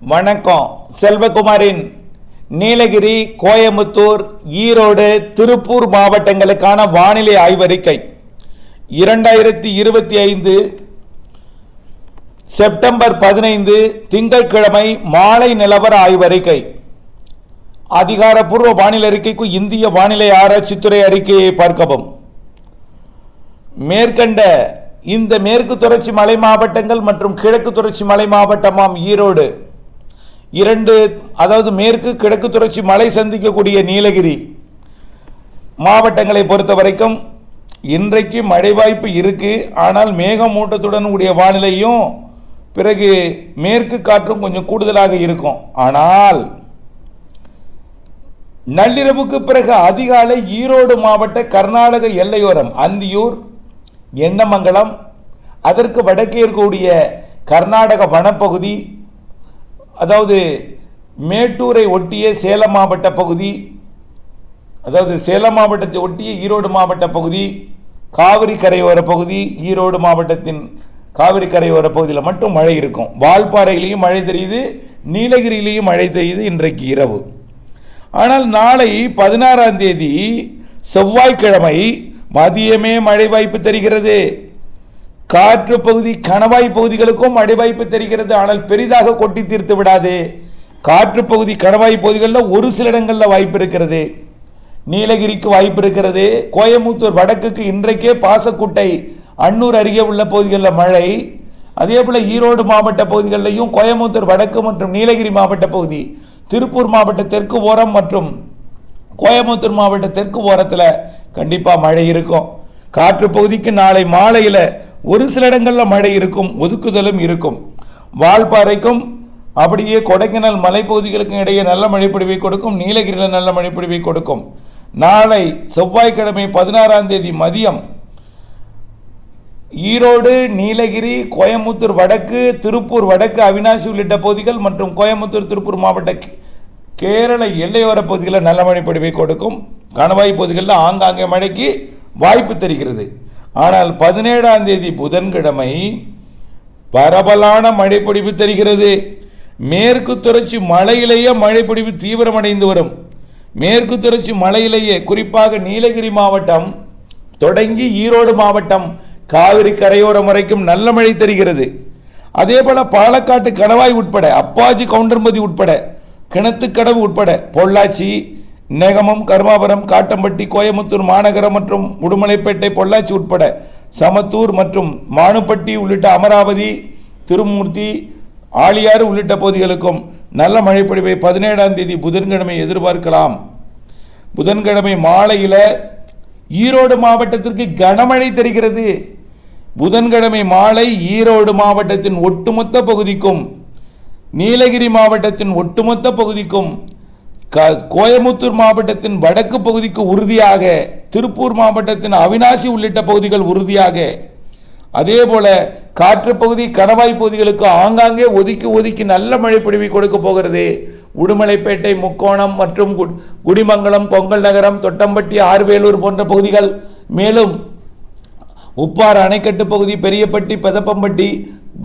வணக்கம். செல்வகுமாரின் நீலகிரி கோயம்புத்தூர் ஈரோடு திருப்பூர் மாவட்டங்களுக்கான வானிலை ஆய்வறிக்கை. இரண்டாயிரத்தி இருபத்தி ஐந்து செப்டம்பர் பதினைந்து திங்கட்கிழமை மாலை நிலவர ஆய்வறிக்கை. அதிகாரப்பூர்வ வானிலை அறிக்கைக்கு இந்திய வானிலை ஆராய்ச்சித்துறை அறிக்கையை பார்க்கவும். மேற்கண்ட இந்த மேற்கு தொடர்ச்சி மலை மாவட்டங்கள் மற்றும் கிழக்கு தொடர்ச்சி மலை மாவட்டமாம் ஈரோடு. இரண்டு அதாவது மேற்கு கிழக்கு தொடர்ச்சி மலை சந்திக்கக்கூடிய நீலகிரி மாவட்டங்களை பொறுத்த வரைக்கும் இன்றைக்கு மழை வாய்ப்பு இருக்குது ஆனால் மேகமூட்டத்துடன் கூடிய வானிலையும் பிறகு மேற்கு காற்றும் கொஞ்சம் கூடுதலாக இருக்கும். ஆனால் நள்ளிரவுக்கு பிறகு அதிகாலை ஈரோடு மாவட்ட கர்நாடக எல்லையோரம் அந்தியூர் எண்ணமங்கலம் அதற்கு வடக்கே இருக்கக்கூடிய கர்நாடக வனப்பகுதி அதாவது மேட்டூரை ஒட்டிய சேலம் மாவட்ட பகுதி அதாவது சேலம் மாவட்டத்தை ஒட்டிய ஈரோடு மாவட்ட பகுதி காவிரி கரையோர பகுதி ஈரோடு மாவட்டத்தின் காவிரி கரையோர பகுதியில் மட்டும் மழை இருக்கும். வால்பாறையிலையும் மழை தெரியுது நீலகிரியிலையும் மழை தெரியுது இன்றைக்கு இரவு. ஆனால் நாளை பதினாறாம் தேதி செவ்வாய்க்கிழமை மதியமே மழை வாய்ப்பு தெரிகிறது. காற்று பகுதி கணவாய் பகுதிகளுக்கும் மழை வாய்ப்பு தெரிகிறது. ஆனால் பெரிதாக கொட்டி தீர்த்து விடாது. காற்று பகுதி கணவாய் பகுதிகளில் ஒரு சில இடங்களில் வாய்ப்பு இருக்கிறது. நீலகிரிக்கு வாய்ப்பு இருக்கிறது. கோயமுத்தூர் வடக்குக்கு இன்றைக்கே பாசக்குட்டை அன்னூர் அருகே உள்ள பகுதிகளில் மழை. அதே போல் ஈரோடு மாவட்ட பகுதிகளிலையும் கோயமுத்தூர் வடக்கு மற்றும் நீலகிரி மாவட்ட பகுதி. திருப்பூர் மாவட்ட தெற்கு ஓரம் மற்றும் கோயமுத்தூர் மாவட்ட தெற்கு ஓரத்தில் கண்டிப்பாக மழை இருக்கும். காற்று பகுதிக்கு நாளை மாலையில் ஒரு சில இடங்களில் மழை இருக்கும் ஒதுக்குதலும் இருக்கும். வால்பாறைக்கும் அப்படியே கொடைக்கானல் மலைப்பகுதிகளுக்கும் இடையே நல்ல மழைப்பொழிவை கொடுக்கும் நீலகிரியில் நல்ல மழைப்பொழிவை கொடுக்கும். நாளை செவ்வாய்க்கிழமை பதினாறாம் தேதி மதியம் ஈரோடு நீலகிரி கோயமுத்தூர் வடக்கு திருப்பூர் வடக்கு அவினாசி உள்ளிட்ட பகுதிகள் மற்றும் கோயமுத்தூர் திருப்பூர் மாவட்ட கேரள எல்லையோர பகுதிகளில் நல்ல மழை பொழிவை கொடுக்கும். கணவாய் பகுதிகளில் ஆங்காங்கே மழைக்கு வாய்ப்பு தெரிகிறது. ஆனால் பதினேழாம் தேதி புதன்கிழமை பரவலான மழைப்பொழிவு தெரிகிறது. மேற்கு தொடர்ச்சி மலையிலேயே மழைப்பொழிவு தீவிரமடைந்து வரும். மேற்கு தொடர்ச்சி மலையிலேயே குறிப்பாக நீலகிரி மாவட்டம் தொடங்கி ஈரோடு மாவட்டம் காவிரி கரையோரம் வரைக்கும் நல்ல மழை தெரிகிறது. அதே போல பாலக்காட்டு கணவாய் உட்பட அப்பாஜி கவுண்டர்மதி உட்பட கிணத்துக்கடவு உட்பட பொள்ளாச்சி நெகமம் கர்மாபுரம் காட்டம்பட்டி கோயமுத்தூர் மாநகரம் மற்றும் உடுமலைப்பேட்டை பொள்ளாச்சி உட்பட சமத்தூர் மற்றும் மானுப்பட்டி உள்ளிட்ட அமராவதி திருமூர்த்தி ஆளியாறு உள்ளிட்ட பகுதிகளுக்கும் நல்ல மழைப்பொழிவை பதினேழாம் தேதி புதன்கிழமை எதிர்பார்க்கலாம். புதன்கிழமை மாலையில் ஈரோடு மாவட்டத்திற்கு கனமழை தெரிகிறது. புதன்கிழமை மாலை ஈரோடு மாவட்டத்தின் ஒட்டுமொத்த பகுதிக்கும் நீலகிரி மாவட்டத்தின் ஒட்டுமொத்த பகுதிக்கும் கோயமுத்தூர் மாவட்டத்தின் வடக்கு பகுதிக்கு உறுதியாக திருப்பூர் மாவட்டத்தின் அவினாசி உள்ளிட்ட பகுதிகள் உறுதியாக. அதே போல காற்று பகுதி கணவாய் பகுதிகளுக்கு ஆங்காங்கே ஒதுக்கி ஒதுக்கி நல்ல மழை பிடிவி கொடுக்க போகிறது. உடுமலைப்பேட்டை முக்கோணம் மற்றும் குடிமங்கலம் பொங்கல் நகரம் தொட்டம்பட்டி ஆர்வேலூர் போன்ற பகுதிகள். மேலும் உப்பாறு அணைக்கட்டு பகுதி பெரியப்பட்டி பெதப்பம்பட்டி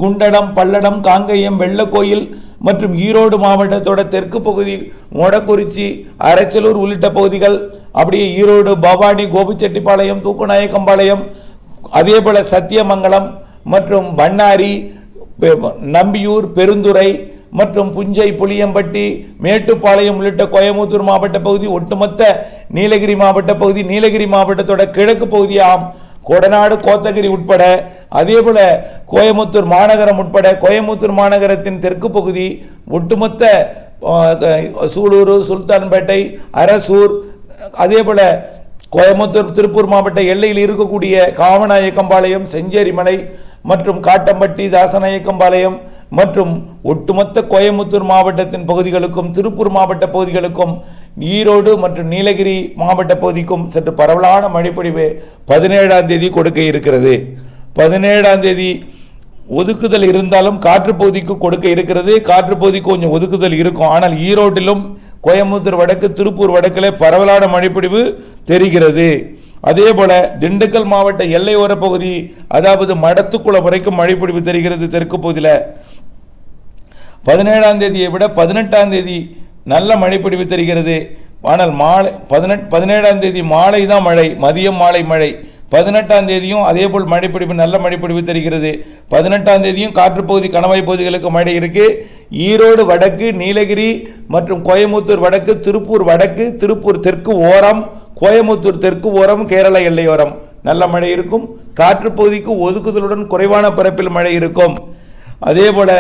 குண்டடம் பல்லடம் காங்கயம் வெள்ளக்கோயில் மற்றும் ஈரோடு மாவட்டத்தோட தெற்கு பகுதி மொடக்குறிச்சி அரைச்சலூர் உள்ளிட்ட பகுதிகள் அப்படியே ஈரோடு பவானி கோபிச்செட்டிப்பாளையம் தூக்குநாயக்கம்பாளையம் அதே போல சத்தியமங்கலம் மற்றும் பண்ணாரி நம்பியூர் பெருந்துறை மற்றும் புஞ்சை புளியம்பட்டி மேட்டுப்பாளையம் உள்ளிட்ட கோயமுத்தூர் மாவட்ட பகுதி ஒட்டுமொத்த நீலகிரி மாவட்ட பகுதி நீலகிரி மாவட்டத்தோட கிழக்கு பகுதியாம் கொடநாடு கோத்தகிரி உட்பட அதேபோல் கோயமுத்தூர் மாநகரம் உட்பட கோயமுத்தூர் மாநகரத்தின் தெற்கு பகுதி ஒட்டுமொத்த சூலூர் சுல்தான்பேட்டை அரசூர் அதேபோல் கோயம்புத்தூர் கோயமுத்தூர் திருப்பூர் மாவட்ட எல்லையில் இருக்கக்கூடிய காமநாயக்கம்பாளையம் செஞ்சேரிமலை மற்றும் காட்டம்பட்டி தாசநாயக்கம்பாளையம் மற்றும் ஒட்டுமொத்த கோயமுத்தூர் மாவட்டத்தின் பகுதிகளுக்கும் திருப்பூர் மாவட்ட பகுதிகளுக்கும் ஈரோடு மற்றும் நீலகிரி மாவட்ட பகுதிக்கும் சற்று பரவலான மழைப்பொழிவு பதினேழாம் தேதி கொடுக்க இருக்கிறது. பதினேழாம் தேதி ஒதுக்குதல் இருந்தாலும் காற்று பகுதிக்கு கொடுக்க இருக்கிறது. காற்று பகுதிக்கு கொஞ்சம் ஒதுக்குதல் இருக்கும். ஆனால் ஈரோட்டிலும் கோயம்புத்தூர் வடக்கு திருப்பூர் வடக்கிலே பரவலான மழைப்பொழிவு தெரிகிறது. அதே போல திண்டுக்கல் மாவட்ட எல்லையோர பகுதி அதாவது மடத்துக்குளம் வரைக்கும் மழைப்பொழிவு தெரிகிறது. தெற்கு பகுதியில் பதினேழாம் தேதியை விட பதினெட்டாம் தேதி நல்ல மழைப்பிடிவு தருகிறது. ஆனால் மாலை பதினெட் பதினேழாம் தேதி மாலை தான் மழை மதியம் மாலை மழை. பதினெட்டாம் தேதியும் அதேபோல் மழைப்பிடிப்பு நல்ல மழைப்பிடிப்பு தருகிறது. பதினெட்டாம் தேதியும் காற்றுப்பகுதி கணவாய் பகுதிகளுக்கு மழை இருக்குது ஈரோடு வடக்கு நீலகிரி மற்றும் கோயமுத்தூர் வடக்கு திருப்பூர் வடக்கு திருப்பூர் தெற்கு ஓரம் கோயமுத்தூர் தெற்கு ஓரம் கேரள எல்லையோரம் நல்ல மழை இருக்கும். காற்றுப்பகுதிக்கு ஒதுக்குதலுடன் குறைவான பரப்பில் மழை இருக்கும். அதே போல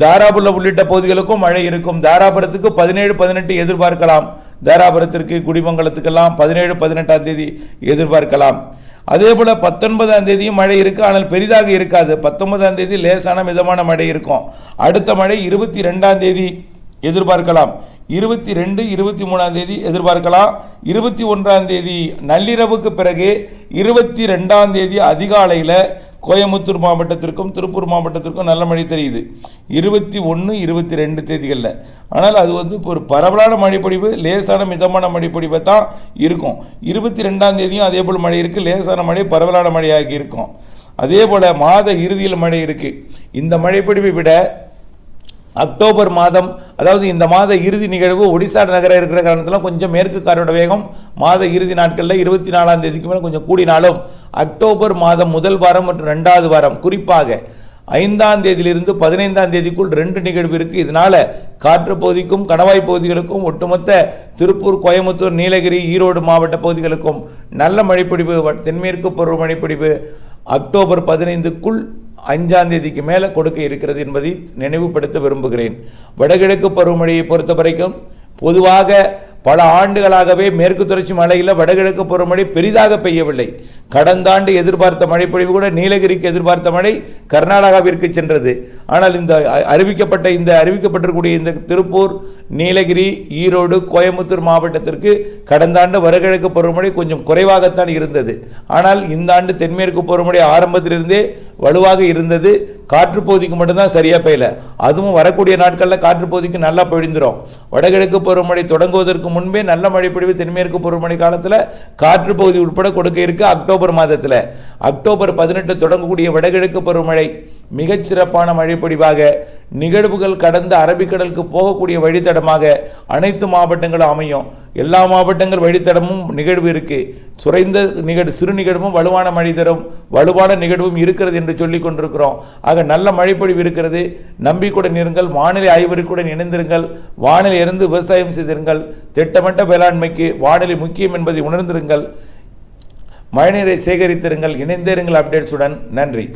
தாராபுரம் உள்ளிட்ட பகுதிகளுக்கும் மழை இருக்கும். தாராபுரத்துக்கு பதினேழு பதினெட்டு எதிர்பார்க்கலாம். தாராபுரத்திற்கு குடிமங்கலத்துக்கெல்லாம் பதினேழு பதினெட்டாம் தேதி எதிர்பார்க்கலாம். அதே போல் பத்தொன்பதாம் தேதியும் மழை இருக்குது ஆனால் பெரிதாக இருக்காது. பத்தொன்பதாம் தேதி லேசான மிதமான மழை இருக்கும். அடுத்த மழை இருபத்தி ரெண்டாம் தேதி எதிர்பார்க்கலாம். இருபத்தி ரெண்டு இருபத்தி மூணாம் தேதி எதிர்பார்க்கலாம். இருபத்தி ஒன்றாம் தேதி நள்ளிரவுக்கு பிறகு இருபத்தி ரெண்டாம் தேதி அதிகாலையில் கோயம்புத்தூர் மாவட்டத்திற்கும் திருப்பூர் மாவட்டத்திற்கும் நல்ல மழை தெரியுது. இருபத்தி ஒன்று இருபத்தி ரெண்டு தேதிகளில். ஆனால் அது வந்து இப்போ ஒரு பரவலான மழைப்பொழிவு லேசான மிதமான மழைப்பொழிவை தான் இருக்கும். இருபத்தி ரெண்டாம் தேதியும் அதே போல் மழை இருக்குது லேசான மழை பரவலான மழையாகி இருக்கும். அதே போல் மாத இறுதியில் மழை இருக்குது இந்த மழைப்பொழிவை விட அக்டோபர் மாதம் அதாவது இந்த மாத இறுதி நிகழ்வு ஒடிசா நகரம் இருக்கிற காரணத்தில் கொஞ்சம் மேற்கு காரோட வேகம் மாத இறுதி நாட்களில் இருபத்தி நாலாம் தேதிக்கு மேலே கொஞ்சம் கூடினாலும் அக்டோபர் மாதம் முதல் வாரம் மற்றும் ரெண்டாவது வாரம் குறிப்பாக ஐந்தாம் தேதியிலிருந்து பதினைந்தாம் தேதிக்குள் ரெண்டு நிகழ்வு இருக்குது இதனால் காற்று பகுதிக்கும் கணவாய் பகுதிகளுக்கும் ஒட்டுமொத்த திருப்பூர் கோயம்புத்தூர் நீலகிரி ஈரோடு மாவட்ட பகுதிகளுக்கும் நல்ல மழைப்பிடிவு தென்மேற்கு பருவ மழைப்பிடிவு அக்டோபர் பதினைந்துக்குள் அஞ்சாம் தேதிக்கு மேலே கொடுக்க இருக்கிறது என்பதை நினைவுபடுத்த விரும்புகிறேன். வடகிழக்கு பருவமழையை பொறுத்த வரைக்கும் பொதுவாக பல ஆண்டுகளாகவே மேற்கு தொடர்ச்சி மலையில் வடகிழக்கு பருவமழை பெரிதாக பெய்யவில்லை. கடந்த ஆண்டு எதிர்பார்த்த மழைப்பொழிவு கூட நீலகிரிக்கு எதிர்பார்த்த மழை கர்நாடகாவிற்கு சென்றது. ஆனால் இந்த அறிவிக்கப்பட்ட இந்த அறிவிக்கப்பட்டிருக்கக்கூடிய இந்த திருப்பூர் நீலகிரி ஈரோடு கோயம்புத்தூர் மாவட்டத்திற்கு கடந்த ஆண்டு வடகிழக்கு பருவமழை கொஞ்சம் குறைவாகத்தான் இருந்தது. ஆனால் இந்த ஆண்டு தென்மேற்கு பருவமழை ஆரம்பத்திலிருந்தே வலுவாக இருந்தது. காற்று பகுதிக்கு மட்டும்தான் சரியாக பெய்யல. அதுவும் வரக்கூடிய நாட்களில் காற்று பகுதிக்கு நல்லா பொழிந்துரும். வடகிழக்கு பருவமழை தொடங்குவதற்கு முன்பே நல்ல மழை பொழிவு தென்மேற்கு பருவமழை காலத்தில் காற்று பகுதி உட்பட கொடுக்க இருக்கு அக்டோபர் மாதத்தில். அக்டோபர் பதினெட்டு தொடங்கக்கூடிய வடகிழக்கு பருவமழை மிகச்சிறப்பான மழைப்பொழிவாக நிகழ்வுகள் கடந்த அரபிக்கடலுக்கு போகக்கூடிய வழித்தடமாக அனைத்து மாவட்டங்களும் அமையும். எல்லா மாவட்டங்கள் வழித்தடமும் நிகழ்வு இருக்குது சுரைந்த நிகழ்வு சிறு நிகழ்வும் வலுவான மழை தரும். வலுவான நிகழ்வும் இருக்கிறது என்று சொல்லி கொண்டிருக்கிறோம். ஆக நல்ல மழைப்பொழிவு இருக்கிறது. நம்பிக்கையுடன் இருங்கள் வானிலை ஆய்வறிக்குடன் இணைந்திருங்கள். வானிலை இருந்து விவசாயம் செய்திருங்கள். திட்டமிட்ட வேளாண்மைக்கு வானிலை முக்கியம் என்பதை உணர்ந்திருங்கள். மழைநீரை சேகரித்திருங்கள். இணைந்திருங்கள் அப்டேட்ஸுடன் நன்றி.